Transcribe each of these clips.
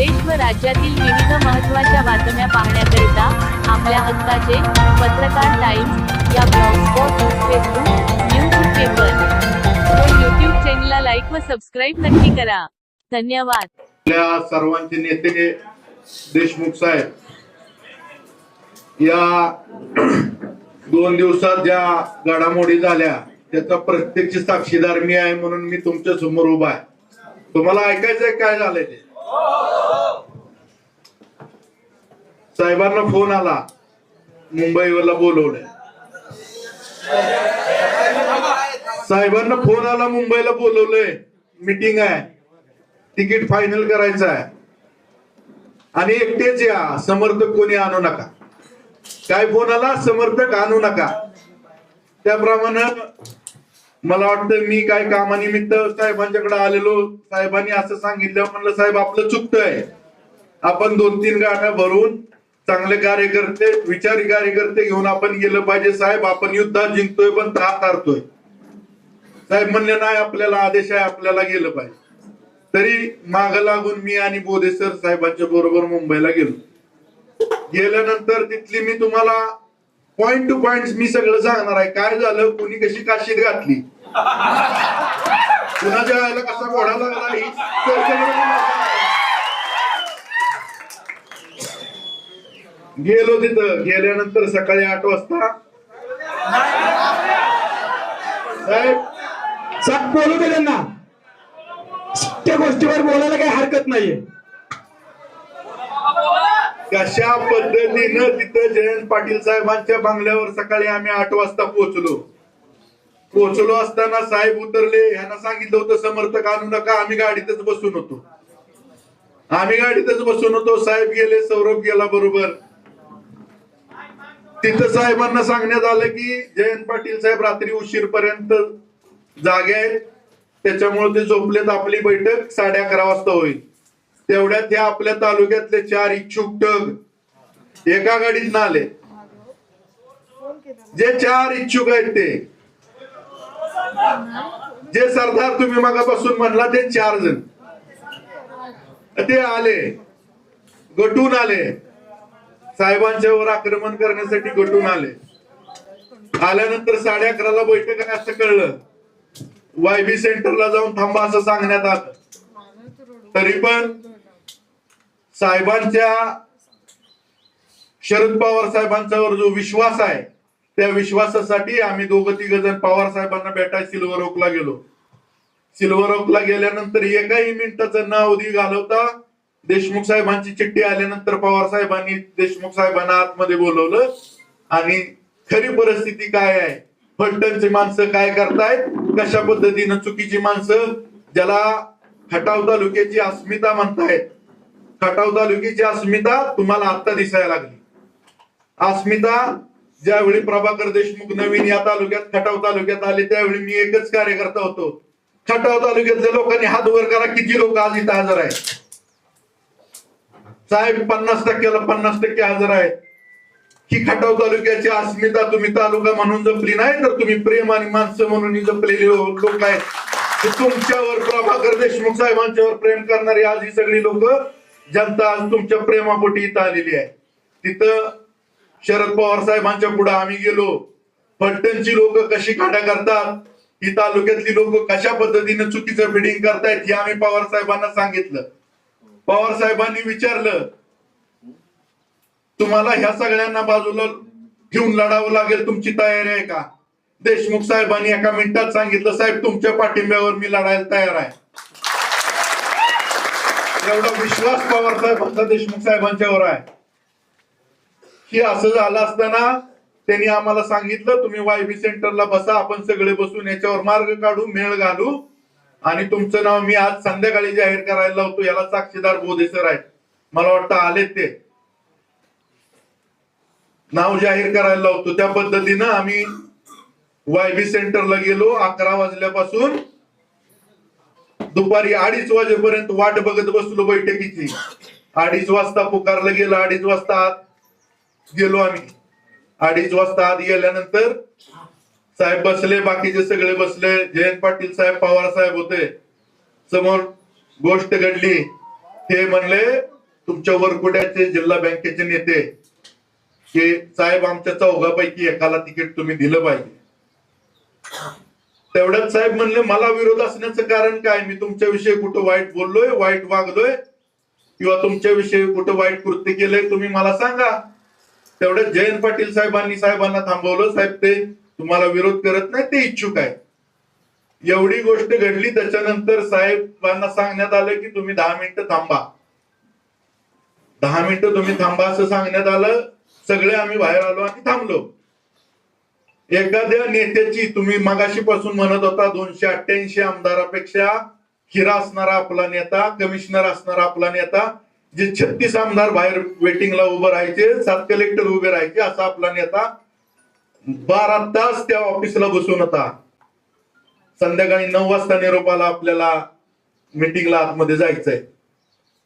देश व राज्यातील विविध महत्त्वाच्या बातम्या पाहण्याकरिता आपल्या हक्काचे पत्रकार टाइम्स या ब्लॉगस्पॉट फेसबुक न्यूज पेपर. व यूट्यूब चॅनलला लाईक व सबस्क्राईब नक्की करा. धन्यवाद. आपल्या सर्वांचे नेते देशमुख साहेब या दोन दिवसात ज्या घडामोडी झाल्या त्याचा प्रत्यक्ष साक्षीदार मी आहे म्हणून मी तुमच्यासमोर उभा आहे. तुम्हाला ऐकायचंय काय झालंय ते? साहेबांना फोन आला. मुंबईवरला बोलवलंय. साहेबांना फोन आला मुंबईला बोलवलंय. मीटिंग आहे. तिकीट फायनल करायचं आहे. आणि एकटेच या. समर्थक कोणी आणू नका. काय फोन आला? समर्थक आणू नका. त्याप्रमाणे मला वाटतं मी काय कामानिमित्त साहेबांच्याकडे आलेलो. साहेबांनी असं सांगितलं. म्हणलं साहेब आपलं चुकतंय. आपण दोन तीन गाठ्या भरून चांगले कार्यकर्ते विचारी कार्यकर्ते घेऊन आपण गेलं पाहिजे. साहेब आपण युद्धात जिंकतोय पण त्रास हारतोय. साहेब म्हणले नाही आपल्याला आदेश आहे आपल्याला गेलं पाहिजे. तरी माग लागून मी आणि बोधेसर साहेबांच्या बरोबर मुंबईला गेलो. गेल्यानंतर तिथली मी तुम्हाला पॉइंट टू पॉइंट मी सगळं सांगणार आहे. काय झालं? कोणी कशी काशीत घातली? कुणाच्या वेळेला कसा घोडा लागला ही चर्चा मी तुम्हाला सांगणार आहे. गेलो तिथं. गेल्यानंतर सकाळी आठ वाजता. साहेब बोलू दे त्यांना. त्या गोष्टीवर बोलायला काही हरकत नाहीये. कशा पद्धतीनं तिथं जयंत पाटील साहेबांच्या बंगल्यावर सकाळी आम्ही आठ वाजता पोहोचलो. पोहोचलो असताना साहेब उतरले. यांना सांगितलं होतं समर्थक आणू नका. आम्ही गाडीतच बसून होतो. आम्ही गाडीतच बसून होतो. साहेब गेले सौरभ गेला बरोबर. तिथं साहेबांना सांगण्यात आलं की जयंत पाटील साहेब रात्री उशीरपर्यंत जागे आहेत त्याच्यामुळे ते झोपलेत आपली बैठक साडे अकरा वाजता होईल. तेवढ्यात त्या आपल्या तालुक्यातले चार इच्छुक टग एका गाडीत आले. जे चार इच्छुक आहेत ते. जे सरदार तुम्ही मागापासून म्हणला ते चार जण. ते आले. गटून आले. साहेबांच्या वर आक्रमण करण्यासाठी घटून आले. आल्यानंतर साडे अकराला बैठक आहे असं कळलं. वायबी सेंटरला जाऊन थांबा असं सांगण्यात आलं. तरी पण साहेबांच्या शरद पवार साहेबांच्यावर जो विश्वास आहे त्या विश्वासासाठी आम्ही दोघं तिघ जण पवार साहेबांना भेटाय सिल्वर ओकला गेलो. सिल्वर ओकला गेल्यानंतर एकाही मिनिटाचं नाव अवधी घालवता देशमुख साहेबांची चिठ्ठी आल्यानंतर पवार साहेबांनी देशमुख साहेबांना आतमध्ये बोलवलं. आणि खरी परिस्थिती काय आहे? फलटणची माणसं काय करतायत? कशा पद्धतीनं चुकीची माणसं? ज्याला खटाव तालुक्याची अस्मिता म्हणतायत. खटाव तालुक्याची अस्मिता तुम्हाला आत्ता दिसायला लागली. अस्मिता ज्यावेळी प्रभाकर देशमुख नवीन या तालुक्यात खटाव तालुक्यात आले त्यावेळी मी एकच कार्यकर्ता होतो. खटाव तालुक्यातल्या लोकांनी हात वर करा किती लोक आज इथं हजर आहेत? साहेब पन्नास टक्क्याला पन्नास टक्के हजर आहेत. ही खटाव तालुक्याची अस्मिता तुम्ही तालुका म्हणून जपली नाही तर तुम्ही प्रेम आणि माणसं म्हणून जपलेली लोक आहेत. तुमच्यावर प्रभाकर देशमुख साहेबांच्यावर प्रेम करणारी आज ही सगळी लोक जनता आज तुमच्या प्रेमापोटी इथं आलेली आहे. तिथं शरद पवार साहेबांच्या पुढे आम्ही गेलो. फलटणची लोक कशी काड्या करतात? ही तालुक्यातली लोक कशा पद्धतीने चुकीचं बिडिंग करतायत हे आम्ही पवार साहेबांना सांगितलं. पवार साहेबांनी विचारलं तुम्हाला ह्या सगळ्यांना बाजूला घेऊन लढावं लागेल तुमची तयारी आहे का? देशमुख साहेबांनी एका मिनिटात सांगितलं साहेब तुमच्या पाठिंब्यावर मी लढायला तयार आहे. एवढा विश्वास पवार साहेबांचा देशमुख साहेबांच्यावर आहे. की असं झालं असताना त्यांनी आम्हाला सांगितलं तुम्ही वायबी सेंटरला बसा आपण सगळे बसून याच्यावर मार्ग काढू मेळ घालू आणि तुमचं नाव मी आज संध्याकाळी जाहीर करायला लावतो याला साक्षीदार बोधेसर आहेत. मला वाटतं आलेत ते. नाव जाहीर करायला लावतो. त्या पद्धतीनं आम्ही वायबी सेंटरला गेलो अकरा वाजल्यापासून दुपारी अडीच वाजेपर्यंत वाट बघत बसलो बैठकीची. अडीच वाजता पुकारलं गेलं अडीच वाजता आत गेलो आम्ही. अडीच वाजता आत गेल्यानंतर साहेब बसले बाकीचे सगळे बसले. जयंत पाटील साहेब पवार साहेब होते. समोर गोष्ट घडली. ते म्हणले तुमच्या वरकुड्याचे जिल्हा बँकेचे नेते की साहेब आमच्या चौघापैकी एकाला तिकीट तुम्ही दिलं पाहिजे. तेवढ्यात साहेब म्हणले मला विरोध असण्याचं कारण काय? मी तुमच्याविषयी कुठं वाईट बोललोय वाईट वागलोय? किंवा तुमच्याविषयी कुठं वाईट कृत्य केलंय तुम्ही मला सांगा. तेवढ्यात जयंत पाटील साहेबांनी साहेबांना थांबवलं. साहेब ते तुम्हाला विरोध करत नाही ते इच्छुक आहे एवढी गोष्ट घडली त्याच्यानंतर साहेबांना सांगण्यात आलं की तुम्ही दहा मिनिटं थांबा. दहा मिनिटं तुम्ही थांबा असं सांगण्यात आलं सगळे आम्ही बाहेर आलो आणि थांबलो. एखाद्या नेत्याची तुम्ही मगाशी पासून म्हणत होता दोनशे अठ्ठ्याऐंशी आमदारापेक्षा हिरा असणारा आपला नेता कमिशनर असणारा आपला नेता जे छत्तीस आमदार बाहेर वेटिंगला उभं राहायचे सात कलेक्टर उभे राहायचे असा आपला नेता बारा तास त्या ऑफिसला बसून होता. संध्याकाळी नऊ वाजता निरोपाला आपल्याला मिटिंगला आतमध्ये जायचंय.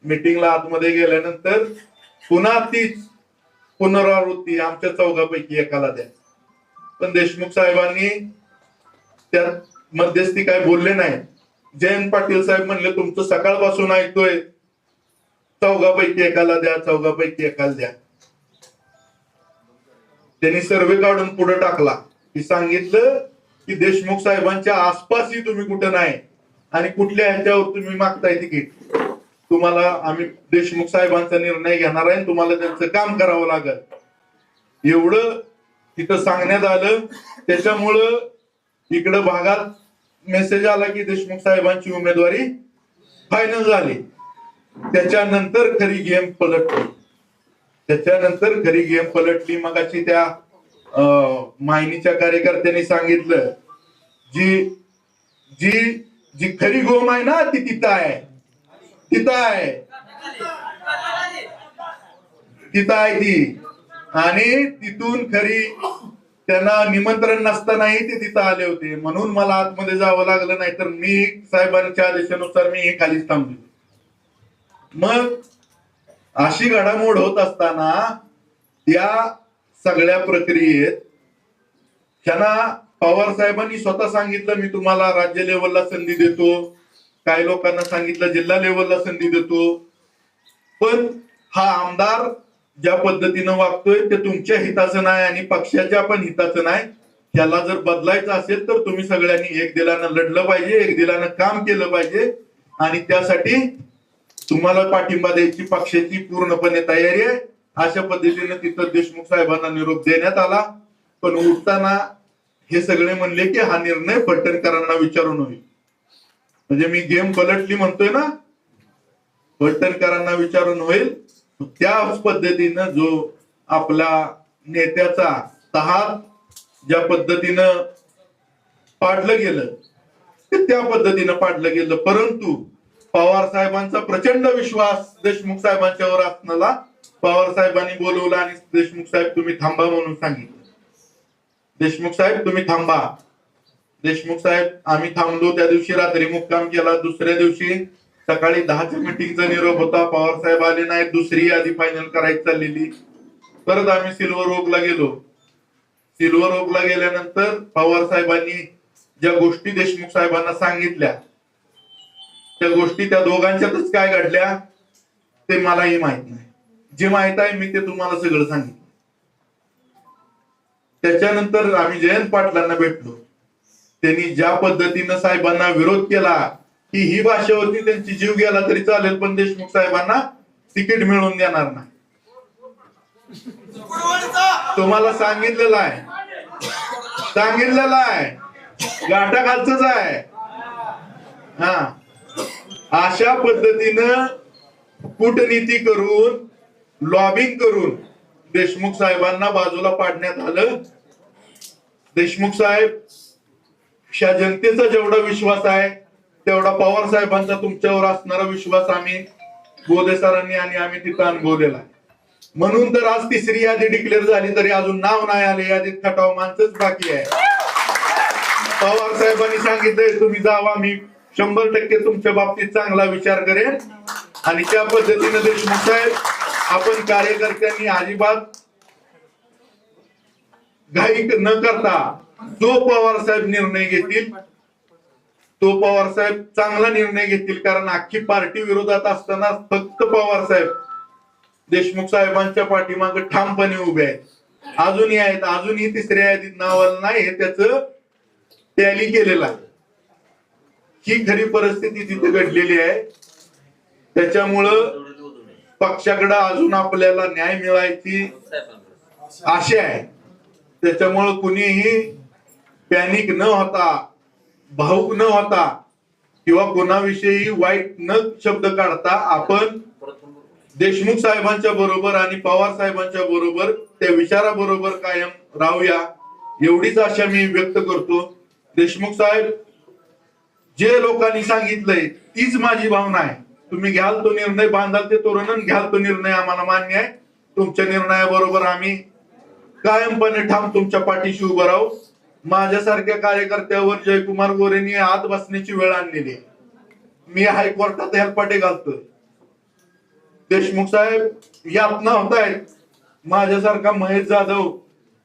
मिटिंगला आतमध्ये गेल्यानंतर पुन्हा तीच पुनरावृत्ती आमच्या चौघापैकी एकाला द्या. पण देशमुख साहेबांनी त्या मध्यस्थी काय बोलले नाही जयंत पाटील साहेब म्हणले तुमचं सकाळपासून ऐकतोय. चौघापैकी एकाला द्या चौघापैकी एकाला द्या. त्यांनी सर्वे काढून पुढे टाकला. की सांगितलं की देशमुख साहेबांच्या आसपासही तुम्ही कुठं नाही आणि कुठल्या ह्याच्यावर तुम्ही मागताय तिकीट. तुम्हाला आम्ही देशमुख साहेबांचा निर्णय घेणार आहे आणि तुम्हाला त्यांचं काम करावं लागल. एवढं तिथं सांगण्यात आलं. त्याच्यामुळं इकडं भागात मेसेज आला की देशमुख साहेबांची उमेदवारी फायनल झाली. त्याच्यानंतर खरी गेम पलटली. त्याच्यानंतर खरी गेम पलटली. मगाशी त्या अं, मायनीच्या कार्यकर्त्यांनी सांगितलं जी जी जी खरी गोम आहे ना ती तिथं आहे. तिथं आहे. तिथं आहे ती. आणि तिथून खरी त्यांना निमंत्रण नसतानाही ते तिथं आले होते. म्हणून मला आतमध्ये जावं लागलं नाही तर मी साहेबांच्या आदेशानुसार मी हे खालीच थांबलो. मग अशी घडामोड होत असताना या सगळ्या प्रक्रियेत त्यांना पवार साहेबांनी स्वतः सांगितलं मी तुम्हाला राज्य लेवलला संधी देतो काही लोकांना सांगितलं जिल्हा लेवलला संधी देतो. पण हा आमदार ज्या पद्धतीनं वागतोय ते तुमच्या हिताचं नाही आणि पक्षाच्या पण हिताचं नाही. त्याला जर बदलायचं असेल तर तुम्ही सगळ्यांनी एक दिलानं लढलं पाहिजे एक दिलानं काम केलं पाहिजे आणि त्यासाठी तुम्हाला पाठिंबा द्यायची पक्षाची पूर्णपणे तयारी आहे. अशा पद्धतीने तिथं देशमुख साहेबांना निरोप देण्यात आला. पण उठताना हे सगळे म्हणले की हा निर्णय फटणकरांना विचारून होईल. म्हणजे मी गेम पलटली म्हणतोय ना फटणकरांना विचारून होईल. त्याच पद्धतीनं जो आपला नेत्याचा तहात ज्या पद्धतीनं पाडलं गेलं ते त्या पद्धतीनं पाडलं गेलं. परंतु पवार साहेबांचा प्रचंड विश्वास देशमुख साहेबांच्यावर असणारा. पवार साहेबांनी बोलवलं आणि देशमुख साहेब तुम्ही थांबा म्हणून सांगितलं. देशमुख साहेब तुम्ही थांबा. देशमुख साहेब आम्ही थांबलो. त्या दिवशी रात्री मुक्काम केला. दुसऱ्या दिवशी सकाळी दहाच्या मिटिंगचा निरोप होता. पवार साहेब आले नाही दुसरी यादी फायनल करायची चाललेली. परत आम्ही सिल्वर ओकला गेलो. सिल्वर ओकला गेल्यानंतर पवार साहेबांनी ज्या गोष्टी देशमुख साहेबांना सांगितल्या त्या गोष्टी त्या दोघांच्यातच काय घडल्या ते मलाही माहीत नाही. जे माहीत आहे मी ते तुम्हाला सगळं सांगितलं. त्याच्यानंतर आम्ही जयंत पाटलांना भेटलो. त्यांनी ज्या पद्धतीनं साहेबांना विरोध केला की ही भाषा होती त्यांची जीव गेला तरी चालेल पण देशमुख साहेबांना तिकीट मिळवून देणार नाही. तुम्हाला सांगितलेलं आहे. सांगितलेलं आहे. गाठाखालच आहे. हा. अशा पद्धतीनं कूटनीती करून लॉबिंग करून देशमुख साहेबांना बाजूला पाडण्यात आलं. देशमुख साहेब ह्या जनतेचा जेवढा विश्वास आहे तेवढा पवार साहेबांचा तुमच्यावर असणारा विश्वास आम्ही गोदे सरांनी आणि आम्ही तिथं अनुभवलेला म्हणून तर आज तिसरी यादी डिक्लेअर झाली तरी अजून नाव नाही आले यादीत खटाव माणसंच बाकी आहे. पवार साहेबांनी सांगितलंय तुम्ही जावा मी शंभर टक्के तुमच्या बाबतीत चांगला विचार करेन. आणि त्या पद्धतीने देशमुख साहेब आपण कार्यकर्त्यांनी अजिबात घाई न करता जो पवार साहेब निर्णय घेतील. तो पवार साहेब चांगला निर्णय घेतील कारण अख्खी पार्टी विरोधात असताना फक्त पवार साहेब देशमुख साहेबांच्या पाठीमागे ठामपणे उभे आहेत. अजूनही आहेत अजूनही तिसऱ्या यादीत नावाला नाही हे त्याच टॅली केलेलं आहे. ही खरी परिस्थिती तिथे घडलेली आहे. त्याच्यामुळं पक्षाकडे अजून आपल्याला न्याय मिळायची आशा आहे. त्याच्यामुळं कुणीही पॅनिक न होता भाऊक न होता किंवा कोणाविषयी वाईट न शब्द काढता आपण देशमुख साहेबांच्या बरोबर आणि पवार साहेबांच्या बरोबर त्या विचाराबरोबर कायम राहूया. एवढीच आशा मी व्यक्त करतो. देशमुख साहेब जे लोकांनी सांगितलंय तीच माझी भावना आहे. तुम्ही घ्याल तो निर्णय बांधाल ते तोरण घ्याल तो निर्णय आम्हाला मान्य आहे. तुमच्या निर्णयाबरोबर आम्ही कायमपणे ठाम तुमच्या पाठीशी उभं राहू. माझ्यासारख्या कार्यकर्त्यावर जयकुमार गोरेंनी आत बसण्याची वेळ आणलेली आहे. मी हायकोर्टात हेलपाटे घालतोय. देशमुख साहेब यातना होत आहेत माझ्यासारखा महेश जाधव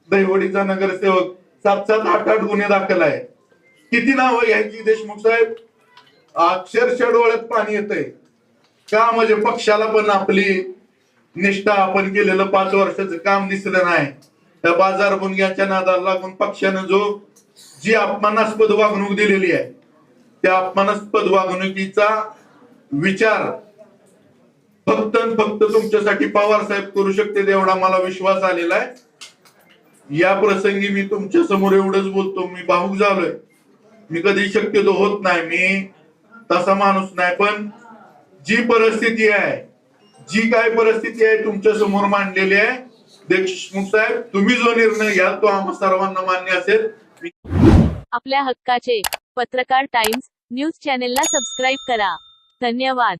दहिवडीचा नगरसेवक सात सात आठ आठ गुन्हे दाखल आहे किती नावं घ्यायची देशमुख साहेब? अक्षरशः डोळ्यात पाणी येतंय. का म्हणजे पक्षाला पण आपली निष्ठा आपण केलेलं पाच वर्षाचं काम दिसलं नाही. त्या बाजार गुन्ह्याच्या नादाला लागून पक्षानं जो जी अपमानास्पद वागणूक दिलेली आहे त्या अपमानास्पद वागणुकीचा विचार फक्त फक्त तुमच्यासाठी पवार साहेब करू शकते एवढा मला विश्वास आलेला आहे. या प्रसंगी मी तुमच्यासमोर एवढंच बोलतो मी भाऊक झालोय. मी कधी शक्यतो होत नाही मी तसा माणूस नाही पण जी परिस्थिती आहे जी काय परिस्थिती आहे तुमच्यासमोर मांडलेली आहे देशमुख साहेब तुम्ही जो निर्णय घ्याल तो आम्हा सर्वांना मान्य असेल. आपल्या हक्काचे पत्रकार टाइम्स न्यूज चॅनेलला सबस्क्राईब करा. धन्यवाद.